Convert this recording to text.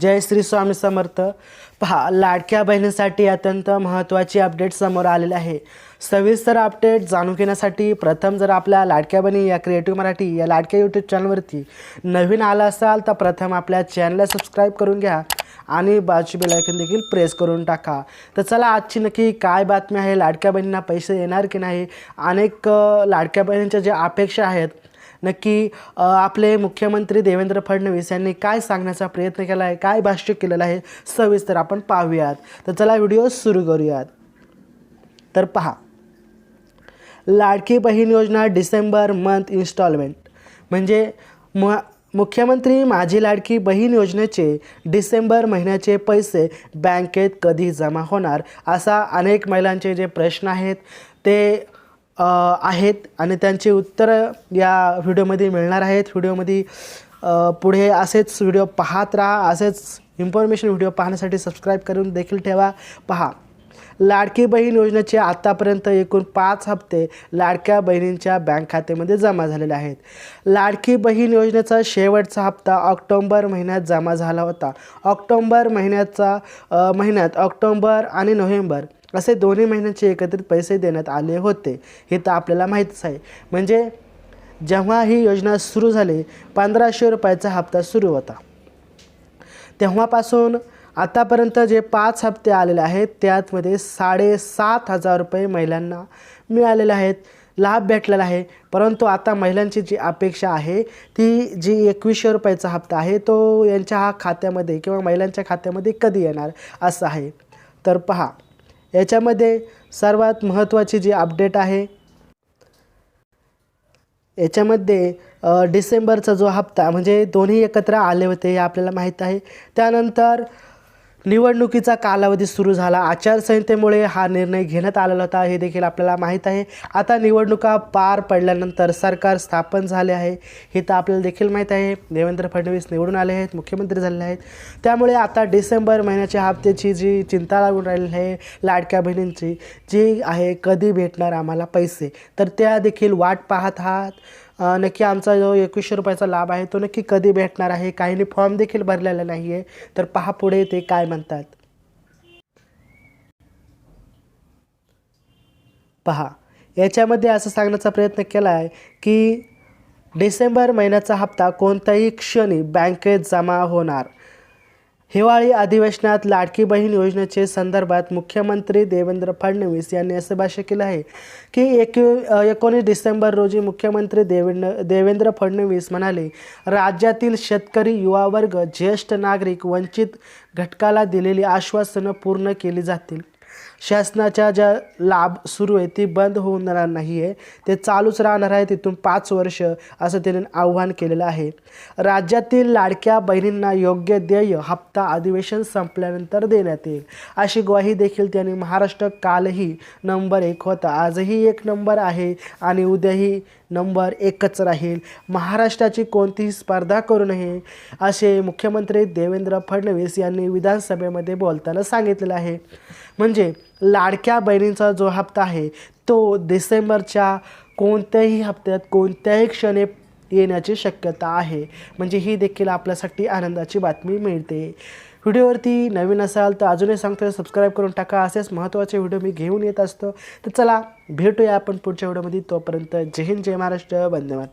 जय श्री स्वामी समर्थ. पहा लाडक्या बहिणीसाठी अत्यंत महत्त्वाची अपडेट समोर आलेली आहे. सविस्तर अपडेट जाणून घेण्यासाठी प्रथम जर आपल्या लाडक्या बहिणी या क्रिएटिव्ह मराठी या लाडक्या यूट्यूब चॅनलवरती नवीन आला असाल तर प्रथम आपल्या चॅनलला सबस्क्राईब करून घ्या आणि बाजू बेलायकन देखील प्रेस करून टाका. तर चला आजची नक्की काय बातमी आहे? लाडक्या बहिणींना पैसे येणार की नाही? अनेक लाडक्या बहिणींच्या ज्या अपेक्षा आहेत नक्की आपले मुख्यमंत्री देवेंद्र फडणवीस यांनी काय सांगण्याचा प्रयत्न केला आहे काय भाष्य केलेलं आहे सविस्तर आपण पाहूयात. तर चला व्हिडिओ सुरू करूयात. तर पहा. लाडकी बहीण योजना डिसेंबर मंथ इन्स्टॉलमेंट. म्हणजे मु मुख्यमंत्री माझी लाडकी बहीण योजनेचे डिसेंबर महिन्याचे पैसे बँकेत कधी जमा होणार असा अनेक महिलांचे जे प्रश्न आहेत ते आहेत आणि त्यांची उत्तरं या व्हिडिओमध्ये मिळणार आहेत. व्हिडिओमध्ये पुढे असेच व्हिडिओ पाहत राहा. असेच इन्फॉर्मेशन व्हिडिओ पाहण्यासाठी सबस्क्राईब करून देखील ठेवा. पहा लाडकी बहीण योजनेचे आत्तापर्यंत एकूण पाच हप्ते लाडक्या बहिणींच्या बँक खात्यामध्ये जमा झालेले आहेत. लाडकी बहीण योजनेचा शेवटचा हप्ता ऑक्टोंबर महिन्यात जमा झाला होता. ऑक्टोंबर महिन्याचा महिन्यात ऑक्टोंबर आणि नोव्हेंबर असे दोन्ही महिन्यांचे एकत्रित पैसे देण्यात आले होते. हे तर आपल्याला माहीतच आहे. म्हणजे जेव्हा ही योजना सुरू झाली पंधराशे रुपयाचा हप्ता सुरू होता. तेव्हापासून आतापर्यंत जे पाच हप्ते आलेले आहेत त्यातमध्ये साडेसात हजार रुपये महिलांना मिळालेले आहेत लाभ भेटलेला आहे. परंतु आता महिलांची जी अपेक्षा आहे ती जी एकवीसशे रुपयाचा हप्ता आहे तो यांच्या हा खात्यामध्ये किंवा महिलांच्या खात्यामध्ये कधी येणार असं आहे. तर पहा याच्यामध्ये सर्वात महत्त्वाची जी अपडेट आहे याच्यामध्ये डिसेंबरचा जो हप्ता म्हणजे दोन्ही एकत्र आले होते हे आपल्याला माहीत आहे. त्यानंतर निवडणुकीचा कालावधी सुरू झाला. आचारसंहितेमुळे हा निर्णय घेण्यात आलेला होता हे देखील आपल्याला माहीत आहे. आता निवडणुका पार पडल्यानंतर सरकार स्थापन झाले आहे हे तर आपल्याला देखील माहीत आहे. देवेंद्र फडणवीस निवडून आले आहेत मुख्यमंत्री झालेले आहेत. त्यामुळे आता डिसेंबर महिन्याच्या हप्त्याची जी चिंता लागून राहिलेली आहे लाडक्या बहिणींची जी आहे कधी भेटणार आम्हाला पैसे? तर त्या देखील वाट पाहत आहात. नक्की आमचा जो एकवीसशे रुपयाचा लाभ आहे तो नक्की कधी भेटणार आहे? काहींनी फॉर्म देखील भरलेला नाही आहे तर पहा पुढे ते काय म्हणतात. पहा याच्यामध्ये असं सांगण्याचा प्रयत्न केला आहे की डिसेंबर महिन्याचा हप्ता कोणत्याही क्षणी बँकेत जमा होणार. हिवाळी अधिवेशनात लाडकी बहीण योजनेचे संदर्भात मुख्यमंत्री देवेंद्र फडणवीस यांनी असे भाष्य केलं आहे की एक एकोणीस डिसेंबर रोजी मुख्यमंत्री देवेंद्र देवेंद्र फडणवीस म्हणाले राज्यातील शेतकरी युवा वर्ग ज्येष्ठ नागरिक वंचित घटकाला दिलेली आश्वासनं पूर्ण केली जातील. शासनाच्या ज्या लाभ सुरू आहे ती बंद होऊन जाणार नाही आहे ते चालूच राहणार आहे तिथून पाच वर्ष असं त्यांनी आव्हान केलेलं आहे. राज्यातील लाडक्या बहिणींना योग्य देय हप्ता अधिवेशन संपल्यानंतर देण्यात येईल. अशी ग्वाही देखील त्यांनी महाराष्ट्र कालही नंबर एक होता. आजही एक नंबर आहे आणि उद्याही नंबर एकच राहील. महाराष्ट्राची कोणतीही स्पर्धा करू नये असे मुख्यमंत्री देवेंद्र फडणवीस यांनी विधानसभेमध्ये बोलताना सांगितलेलं आहे. म्हणजे म्हणजे लाडक्या बहिणींचा जो हप्ता आहे तो डिसेंबरच्या कोणत्याही हप्त्यात कोणत्याही क्षणी येण्याची शक्यता आहे. म्हणजे ही देखील आपल्यासाठी आनंदाची बातमी मिळते. व्हिडिओवरती नवीन असाल तर अजूनही सांगतोय सबस्क्राईब करून टाका. असेच महत्त्वाचे व्हिडिओ मी घेऊन येत असतो. तर चला भेटूया आपण पुढच्या व्हिडिओमध्ये. तोपर्यंत जय हिंद जय महाराष्ट्र. वंदे मातरम.